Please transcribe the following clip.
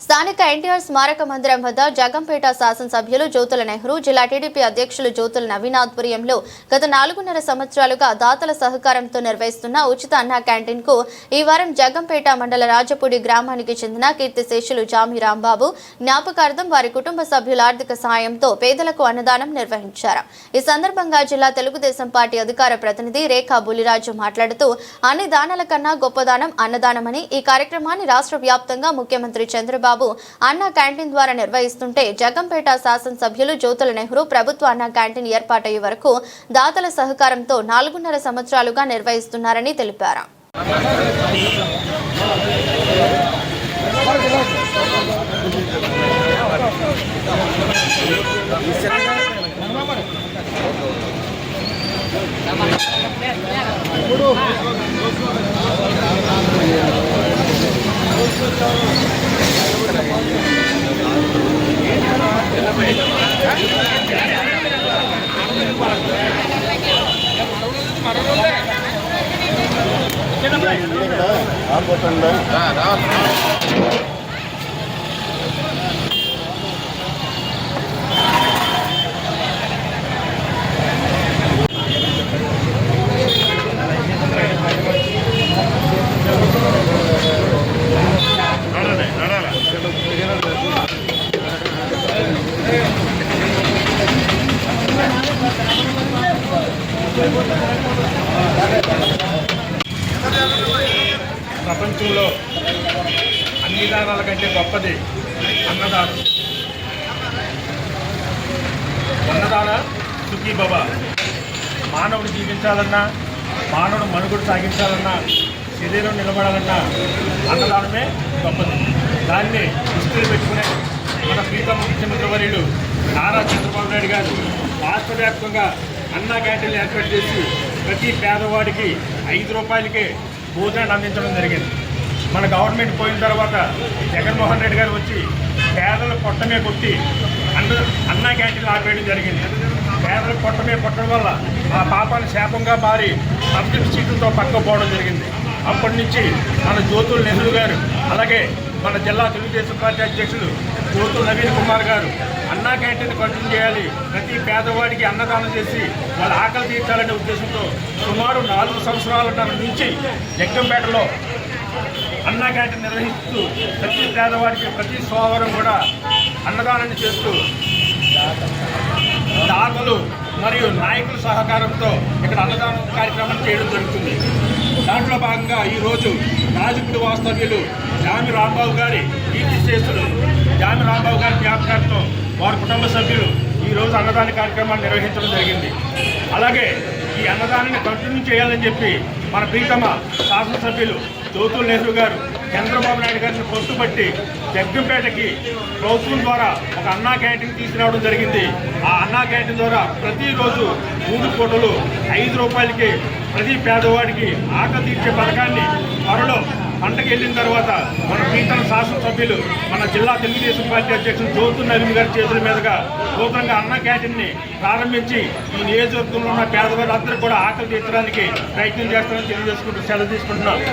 స్థానిక ఎన్టీఆర్ స్మారక మందిరం వద్ద జగంపేట శాసనసభ్యులు జ్యోతుల నెహ్రూ జిల్లా టీడీపీ అధ్యక్షులు జ్యోతుల నవీన్ ఆధ్వర్యంలో గత నాలుగున్నర సంవత్సరాలుగా దాతల సహకారంతో నిర్వహిస్తున్న ఉచిత అన్న క్యాంటీన్కు ఈ వారం జగంపేట మండల రాజపూడి గ్రామానికి చెందిన కీర్తిశేషులు జామి రాంబాబు జ్ఞాపకార్థం వారి కుటుంబ సభ్యుల ఆర్థిక సాయంతో పేదలకు అన్నదానం నిర్వహించారు. ఈ సందర్భంగా జిల్లా తెలుగుదేశం పార్టీ అధికార ప్రతినిధి రేఖా బులిరాజు మాట్లాడుతూ అన్ని దానాల కన్నా గొప్ప దానం అన్నదానమని ఈ కార్యక్రమాన్ని రాష్ట్ర వ్యాప్తంగా ముఖ్యమంత్రి చంద్రబాబు అన్నా క్యాంటీన్ ద్వారా నిర్వహిస్తుంటే జగంపేట శాసనసభ్యులు జ్యోతుల నెహ్రూ ప్రభుత్వ అన్నా క్యాంటీన్ ఏర్పాటయ్యే వరకు దాతల సహకారంతో నాలుగున్నర సంవత్సరాలుగా నిర్వహిస్తున్నారని తెలిపారు. ஆ ప్రపంచంలో అన్ని దానాల కంటే గొప్పది అన్నదానం. అన్నదాన సుఖీ బాబా మానవుడు జీవించాలన్నా మానవుడు మనుగుడు సాగించాలన్నా శరీరం నిలబడాలన్నా అన్నదానమే గొప్పది. దాన్ని దృష్టిలో పెట్టుకునే మన ప్రీతమ ముఖ్యమంత్రి వర్యులు నారా చంద్రబాబు నాయుడు గారు రాష్ట్ర వ్యాప్తంగా అన్నా క్యాంటీన్లు ఏర్పాటు చేసి ప్రతి పేదవాడికి ఐదు రూపాయలకే భోజనాన్ని అందించడం జరిగింది. మన గవర్నమెంట్ పోయిన తర్వాత జగన్మోహన్ రెడ్డి గారు వచ్చి పేదల పొట్టమే కొట్టి అన్న అన్నా క్యాంటీన్లు ఆపేయడం జరిగింది. పేదల పొట్టమే కొట్టడం వల్ల ఆ పాపాలు శాపంగా మారి సబ్సిడీ సీట్లతో పక్కపోవడం జరిగింది. అప్పటి నుంచి మన జ్యోతుల నెహ్రూ గారు అలాగే మన జిల్లా తెలుగుదేశం పార్టీ అధ్యక్షులు కోతు నవీన్ కుమార్ గారు అన్నా క్యాంటీన్ కంటిన్యూ చేయాలి. ప్రతి పేదవాడికి అన్నదానం చేసి వాళ్ళ ఆకలి తీర్చాలనే ఉద్దేశంతో సుమారు నాలుగు సంవత్సరాల నుంచి జగ్గంపేటలో అన్నా క్యాంటీన్ నిర్వహిస్తూ ప్రతి పేదవాడికి ప్రతి సోమవారం కూడా అన్నదానాన్ని చేస్తూ దాతలు మరియు నాయకుల సహకారంతో ఇక్కడ అన్నదానం కార్యక్రమం చేయడం జరుగుతుంది. దాంట్లో భాగంగా ఈరోజు రాజపుడి వాస్తవ్యులు జామి రాంబాబు గారి కీర్తి చేస్తులు జామి రాంబాబు గారి జ్ఞాపకార్థం వారి కుటుంబ సభ్యులు ఈరోజు అన్నదాన కార్యక్రమాన్ని నిర్వహించడం జరిగింది. అలాగే ఈ అన్నదానాన్ని కంటిన్యూ చేయాలని చెప్పి మన ప్రీతమ శాసనసభ్యులు జ్యోతుల్ నెహ్రూ గారు చంద్రబాబు నాయుడు గారిని పొత్తుపట్టి జగ్గంపేటకి ప్రభుత్వం ద్వారా ఒక అన్నా క్యాంటీన్ తీసుకురావడం జరిగింది. ఆ అన్నా క్యాంటీన్ ద్వారా ప్రతిరోజు మూడు పూటలు ఐదు రూపాయలకి ప్రతి పేదవాడికి ఆకలి తీర్చే పథకాన్ని త్వరలో పంటకు వెళ్ళిన తర్వాత మన ప్రీతమ శాసనసభ్యులు మన జిల్లా తెలుగుదేశం పార్టీ అధ్యక్షులు జ్యోతి నవీన్ గారి చేతుల మీదుగా నూతనంగా అన్న క్యాంటీన్ని ప్రారంభించి ఈ నియోజకవర్గంలో ఉన్న పేదవారందరూ కూడా ఆకలి తీర్చడానికి ప్రయత్నం చేస్తారని తెలియజేసుకుంటూ సెలవు తీసుకుంటున్నాను